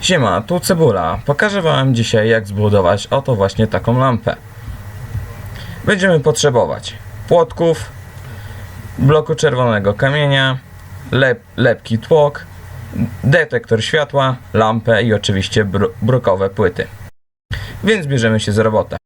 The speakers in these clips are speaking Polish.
Siema, tu Cebula. Pokażę wam dzisiaj jak zbudować oto właśnie taką lampę. Będziemy potrzebować płotków, bloku czerwonego kamienia, lep, lepki tłok, detektor światła, lampę i oczywiście bru, brukowe płyty. Więc bierzemy się za robotę.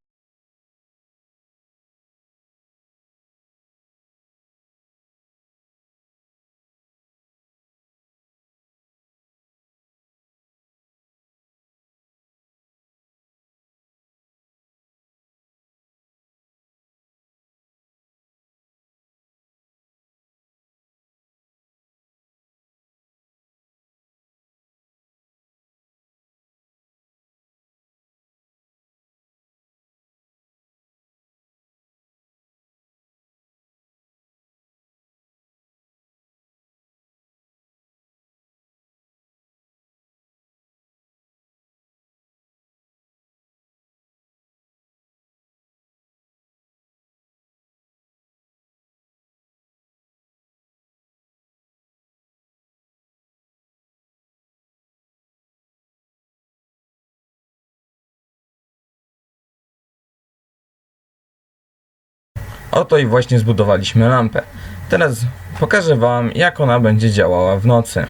Oto i właśnie zbudowaliśmy lampę. Teraz pokażę wam jak ona będzie działała w nocy.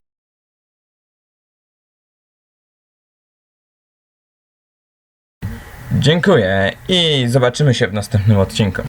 Dziękuję i zobaczymy się w następnym odcinku.